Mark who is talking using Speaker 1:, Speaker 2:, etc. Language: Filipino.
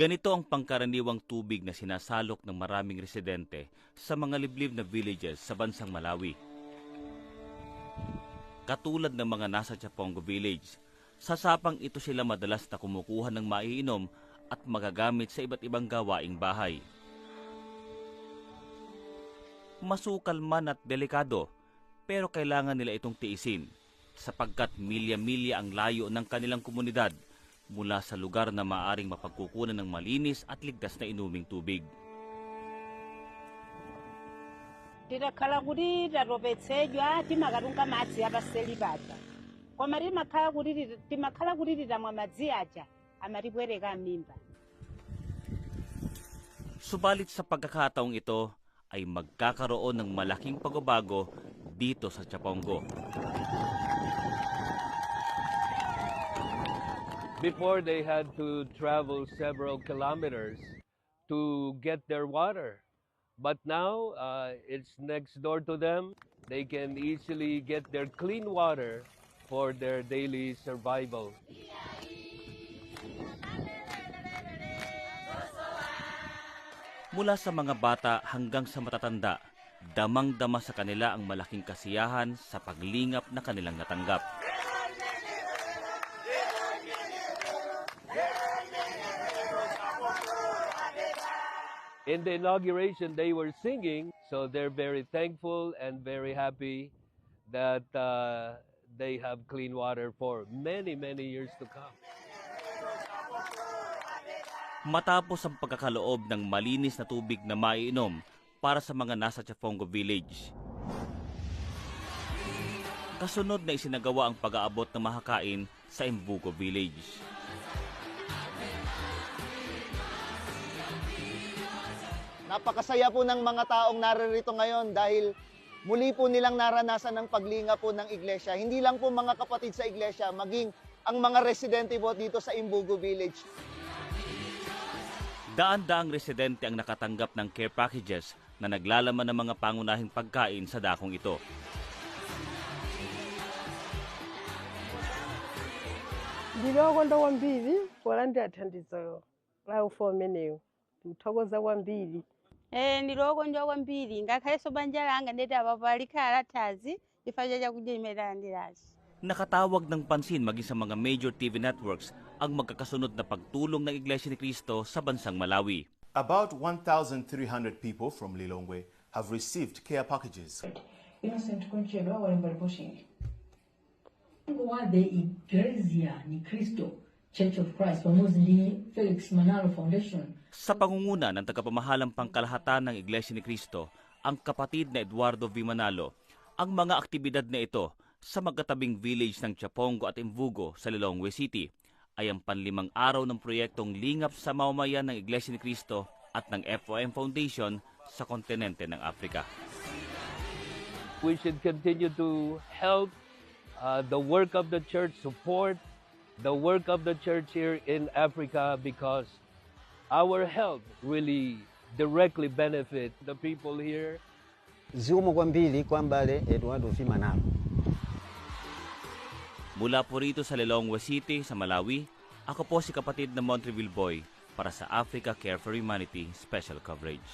Speaker 1: Ganito ang pangkaraniwang tubig na sinasalok ng maraming residente sa mga liblib na villages sa bansang Malawi. Katulad ng mga nasa Chapongo Village, sa sapang ito sila madalas na kumukuha ng maiinom at magagamit sa iba't ibang gawaing bahay. Masukal man at delikado, pero kailangan nila itong tiisin sapagkat milya-milya ang layo ng kanilang komunidad mula sa lugar na maaring mapagkukunan ng malinis at ligtas na inuming tubig.
Speaker 2: timakarunga madzi apaseli paja koma timakhala kuti tita- timakhala kuti titamwa madzi aja amatibwereka mimba
Speaker 1: Subalit sa pagkakataong ito ay magkakaroon ng malaking pagbabago dito sa Chapongo.
Speaker 3: Before they had to travel several kilometers to get their water. But now uh, it's next door to them. They can easily get their clean water for their daily survival.
Speaker 1: Mula sa mga bata hanggang sa matatanda, damang-dama sa kanila ang malaking kasiyahan sa paglingap na kanilang natanggap.
Speaker 3: In the inauguration, they were singing, so they're very thankful and very happy that uh, they have clean water for many, many years to come.
Speaker 1: Matapos ang pagkakaloob ng malinis na tubig na maiinom para sa mga nasa Chafongo Village. Kasunod na isinagawa ang pag-aabot ng mahakain sa Imbugo Village.
Speaker 4: Napakasaya po ng mga taong naririto ngayon dahil muli po nilang naranasan ng paglinga po ng iglesia. Hindi lang po mga kapatid sa iglesia, maging ang mga residente po dito sa Imbugo Village.
Speaker 1: Daan-daang residente ang nakatanggap ng care packages na naglalaman ng mga pangunahing pagkain sa dakong ito.
Speaker 5: ndiloko wambiri polandira thandizo la ufomeniwo ndikuthokoza kwambiri
Speaker 2: e ndilokonjwa kwambiri ngakhalenso banja langa ndeti apapo likhala thazi chifukwa chakudya imene talandirazi
Speaker 1: Nakatawag ng pansin maging sa mga major TV networks ang magkakasunod na pagtulong ng Iglesia ni Cristo sa bansang Malawi.
Speaker 6: About 1,300 people from Lilongwe have received care packages.
Speaker 7: Innocent Conchelo walemba ripoti Mungu wa the Iglesia ni Cristo Church of Christ pamoja ni Felix Manalo Foundation
Speaker 1: Sa pangunguna ng tagapamahalang pangkalahatan ng Iglesia ni Cristo, ang kapatid na Eduardo V. Manalo, ang mga aktibidad na ito sa magkatabing village ng Chapongo at Imvugo sa Lilongwe City ay ang panlimang araw ng proyektong lingap sa mamamayan ng Iglesia ni Cristo at ng FOM Foundation sa kontinente ng Afrika.
Speaker 3: we should continue to help uh, the work of the church, support the work of the church here in Africa because our help really directly benefit the people here
Speaker 8: zikomo kwambiri kwa mbale eduardo v manalo
Speaker 1: Mula po rito sa Lilongwe City sa Malawi, ako po si kapatid na Montreville Boy para sa Africa Care for Humanity Special Coverage.